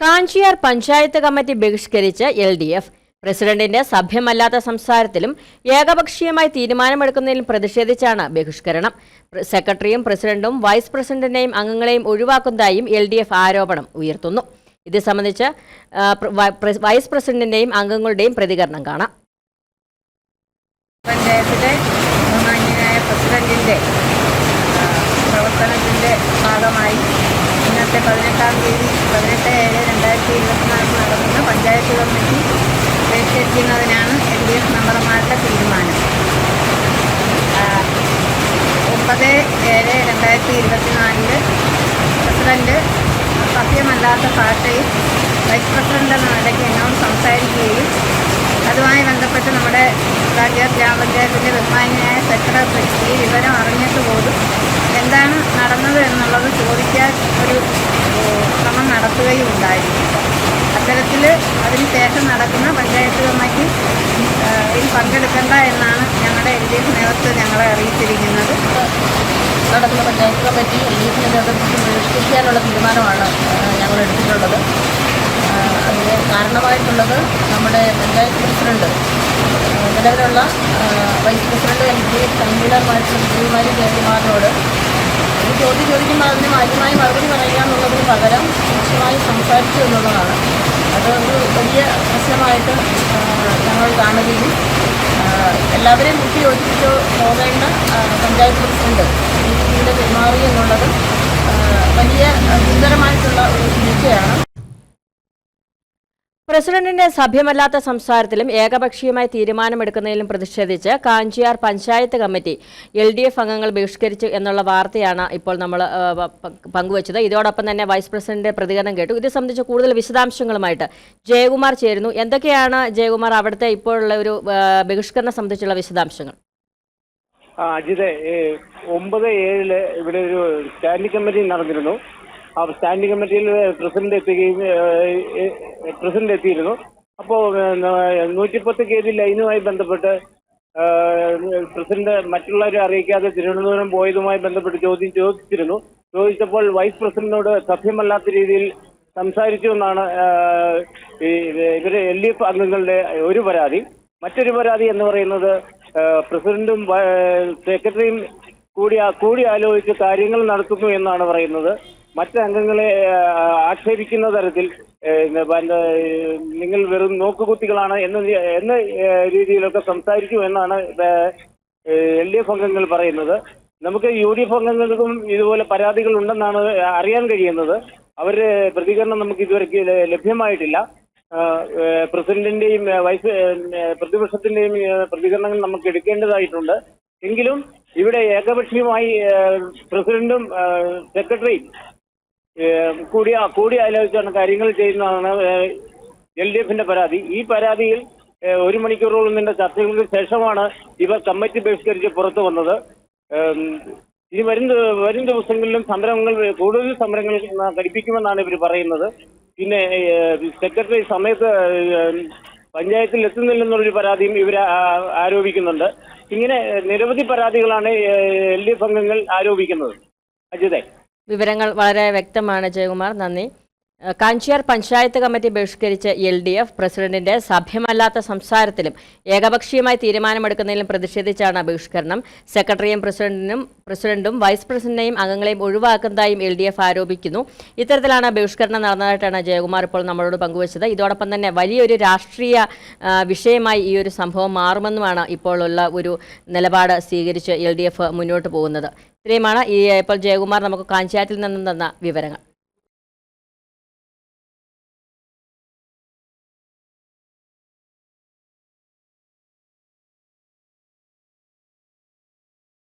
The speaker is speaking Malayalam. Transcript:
കാഞ്ചിയാർ പഞ്ചായത്ത് കമ്മിറ്റി ബഹിഷ്കരിച്ച് എൽ ഡി എഫ് പ്രസിഡന്റിന്റെ സഭ്യമല്ലാത്ത സംസാരത്തിലും ഏകപക്ഷീയമായി തീരുമാനമെടുക്കുന്നതിലും പ്രതിഷേധിച്ചാണ് ബഹിഷ്കരണം. സെക്രട്ടറിയും പ്രസിഡന്റും വൈസ് പ്രസിഡന്റിനെയും അംഗങ്ങളെയും ഒഴിവാക്കുന്നതായും എൽ ആരോപണം ഉയർത്തുന്നു. ഇത് സംബന്ധിച്ച് വൈസ് പ്രസിഡന്റിന്റെയും അംഗങ്ങളുടെയും പ്രതികരണം കാണാം. പഞ്ചായത്തിലെ പ്രസിഡന്റിന്റെ പ്രവർത്തനത്തിന്റെ ഭാഗമായി ഇന്നത്തെ പതിനെട്ടാം തീയതി പതിനെട്ട് രണ്ടായിരത്തി ഇരുപത്തിനാലിൽ നടക്കുന്ന പഞ്ചായത്ത് കമ്മിറ്റി ബഹിഷ്കരിക്കുന്നതിനാണ് എൽ ഡി എഫ് മെമ്പർമാരുടെ തീരുമാനം ഒമ്പത് ഏഴ് രണ്ടായിരത്തി ഇരുപത്തിനാലിൽ പ്രസിഡന്റ് സത്യമല്ലാത്ത ഭാഷയിൽ വൈസ് പ്രസിഡന്റ് എന്ന നിലയ്ക്ക് എന്നോട് സംസാരിക്കുകയും അതുമായി ബന്ധപ്പെട്ട് നമ്മുടെ കാഞ്ചാർ ഗ്രാമപഞ്ചായത്തിന്റെ ബഹുമാന്യനായ സെക്രട്ടറി ഈ വിവരം അറിഞ്ഞിട്ട് പോലും എന്താണ് നടന്നത് എന്നുള്ളത് ചോദിക്കാൻ ഒരു ശ്രമം നടത്തുകയും ഉണ്ടായിരുന്നു. അത്തരത്തിൽ അതിനുശേഷം നടക്കുന്ന പഞ്ചായത്ത് കമ്മിറ്റി ഇതിൽ പങ്കെടുക്കേണ്ട എന്നാണ് ഞങ്ങളുടെ എൽ ഡി എഫ് നേതൃത്വം ഞങ്ങളെ അറിയിച്ചിരിക്കുന്നത്. നടക്കുന്ന പഞ്ചായത്ത് കമ്മിറ്റി എൽ ഡി എഫിന്റെ നേതൃത്വത്തിൽ ബഹിഷ്കരിക്കാനുള്ള തീരുമാനമാണ് ഞങ്ങൾ എടുത്തിട്ടുള്ളത്. അതിന് കാരണമായിട്ടുള്ളത് നമ്മുടെ പഞ്ചായത്ത് പ്രസിഡന്റ് നിലവിലുള്ള vice president L D F കൺവീനറുമായിട്ടുള്ള Vijayakumari ജയകുമാറിനോട് ചോദ്യം ചോദിക്കുമ്പോൾ അതിന് മാന്യമായി മറുപടി പറയുക എന്നുള്ളതിന് പകരം മോശമായി സംസാരിച്ചു എന്നുള്ളതാണ്. അത് ഒരു വലിയ പ്രശ്നമായിട്ട് ഞങ്ങൾ കാണുകയും എല്ലാവരെയും കൂട്ടി യോജിപ്പിച്ച് പോകേണ്ട പഞ്ചായത്ത് പ്രസിഡന്റ് ഈ രീതിയിൽ പെരുമാറി എന്നുള്ളത് വലിയ ഗുരുതരമായിട്ടുള്ള ഒരു വീഴ്ചയാണ് പ്രസിഡന്റിന്റെ സഭ്യമല്ലാത്ത സംസാരത്തിലും ഏകപക്ഷീയമായി തീരുമാനമെടുക്കുന്നതിലും പ്രതിഷേധിച്ച് Kanchiyar panchayat committee L D F അംഗങ്ങൾ ബഹിഷ്കരിച്ചു എന്നുള്ള വാർത്തയാണ് ഇപ്പോൾ നമ്മൾ പങ്കുവച്ചത്. ഇതോടൊപ്പം തന്നെ വൈസ് പ്രസിഡന്റിന്റെ പ്രതികരണം കേട്ടു. ഇത് സംബന്ധിച്ച് കൂടുതൽ വിശദാംശങ്ങളുമായിട്ട് ജയകുമാർ ചേരുന്നു. എന്തൊക്കെയാണ് ജയകുമാർ അവിടുത്തെ ഇപ്പോഴുള്ള ഒരു ബഹിഷ്കരണം സംബന്ധിച്ചുള്ള വിശദാംശങ്ങൾ? അജിതെ ഒമ്പത് ഏഴിൽ ഇവിടെ ഒരു സ്റ്റാൻഡിംഗ് കമ്മിറ്റി നടന്നിരുന്നു. സ്റ്റാൻഡിംഗ് കമ്മിറ്റിയിൽ പ്രസിഡന്റ് എത്തുകയും പ്രസിഡന്റ് എത്തിയിരുന്നു. അപ്പോൾ നൂറ്റിപ്പത്ത് കെ ജി ലൈനുമായി ബന്ധപ്പെട്ട് പ്രസിഡന്റ് മറ്റുള്ളവരെ അറിയിക്കാതെ തിരുവനന്തപുരം പോയതുമായി ബന്ധപ്പെട്ട് ചോദ്യം ചോദിച്ചിരുന്നു. ചോദിച്ചപ്പോൾ വൈസ് പ്രസിഡന്റിനോട് സഭ്യമല്ലാത്ത രീതിയിൽ സംസാരിച്ചു എന്നാണ് ഇവരെ എൽ ഡി എഫ് അംഗങ്ങളുടെ ഒരു പരാതി. മറ്റൊരു പരാതി എന്ന് പറയുന്നത് പ്രസിഡന്റും സെക്രട്ടറിയും കൂടി കൂടി ആലോചിച്ച് കാര്യങ്ങൾ നടത്തുന്നു എന്നാണ് പറയുന്നത്. മറ്റ് അംഗങ്ങളെ ആക്ഷേപിക്കുന്ന തരത്തിൽ നിങ്ങൾ വെറും നോക്കുകുത്തികളാണ് എന്ന എന്ന രീതിയിലൊക്കെ സംസാരിക്കും എന്നാണ് എൽ ഡി എഫ് അംഗങ്ങൾ പറയുന്നത്. നമുക്ക് യു ഡി എഫ് അംഗങ്ങൾക്കും ഇതുപോലെ പരാതികൾ ഉണ്ടെന്നാണ് അറിയാൻ കഴിയുന്നത്. അവരുടെ പ്രതികരണം നമുക്ക് ഇതുവരെ ലഭ്യമായിട്ടില്ല. പ്രസിഡന്റിന്റെയും വൈസ് പ്രതിപക്ഷത്തിന്റെയും പ്രതികരണങ്ങൾ നമുക്ക് എടുക്കേണ്ടതായിട്ടുണ്ട്. എങ്കിലും ഇവിടെ ഏകപക്ഷീയമായി പ്രസിഡന്റും സെക്രട്ടറിയും കൂടി കൂടി ആലോചിച്ചാണ് കാര്യങ്ങൾ ചെയ്യുന്നതാണ് എൽ ഡി എഫിന്റെ പരാതി. ഈ പരാതിയിൽ ഒരു മണിക്കൂറോളം നിന്ന ചർച്ചകൾക്ക് ശേഷമാണ് ഇവർ കമ്മിറ്റി ബഹിഷ്കരിച്ച് പുറത്തു വന്നത്. ഇനി വരും വരും ദിവസങ്ങളിലും സമരങ്ങൾ കൂടുതൽ സമരങ്ങൾ ഘടിപ്പിക്കുമെന്നാണ് ഇവർ പറയുന്നത്. പിന്നെ സെക്രട്ടറി സമയത്ത് പഞ്ചായത്തിൽ എത്തുന്നില്ലെന്നുള്ളൊരു പരാതിയും ഇവർ ആരോപിക്കുന്നുണ്ട്. ഇങ്ങനെ നിരവധി പരാതികളാണ് എൽ ഡി എഫ് അംഗങ്ങൾ ആരോപിക്കുന്നത്. അജിതേ. വിവരങ്ങൾ വളരെ വ്യക്തമാണ് ജയകുമാർ. നന്ദി. കാഞ്ചിയാർ പഞ്ചായത്ത് കമ്മിറ്റി ബഹിഷ്കരിച്ച എൽ ഡി എഫ് പ്രസിഡന്റിന്റെ സഭ്യമല്ലാത്ത സംസാരത്തിലും ഏകപക്ഷീയമായി തീരുമാനമെടുക്കുന്നതിലും പ്രതിഷേധിച്ചാണ് ബഹിഷ്കരണം. സെക്രട്ടറിയും പ്രസിഡന്റിനും പ്രസിഡന്റും വൈസ് പ്രസിഡന്റിനെയും അംഗങ്ങളെയും ഒഴിവാക്കുന്നതായും എൽ ഡി എഫ് ആരോപിക്കുന്നു. ഇത്തരത്തിലാണ് ബഹിഷ്കരണം നടന്നതായിട്ടാണ് ജയകുമാർ ഇപ്പോൾ നമ്മളോട് പങ്കുവച്ചത്. ഇതോടൊപ്പം തന്നെ വലിയൊരു രാഷ്ട്രീയ വിഷയമായി ഈ ഒരു സംഭവം മാറുമെന്നുമാണ് ഇപ്പോഴുള്ള ഒരു നിലപാട് സ്വീകരിച്ച് എൽ മുന്നോട്ട് പോകുന്നത്. ഇത്രയുമാണ് ഇപ്പോൾ ജയകുമാർ നമുക്ക് കാഞ്ചാറ്റിൽ നിന്നും തന്ന വിവരങ്ങൾ.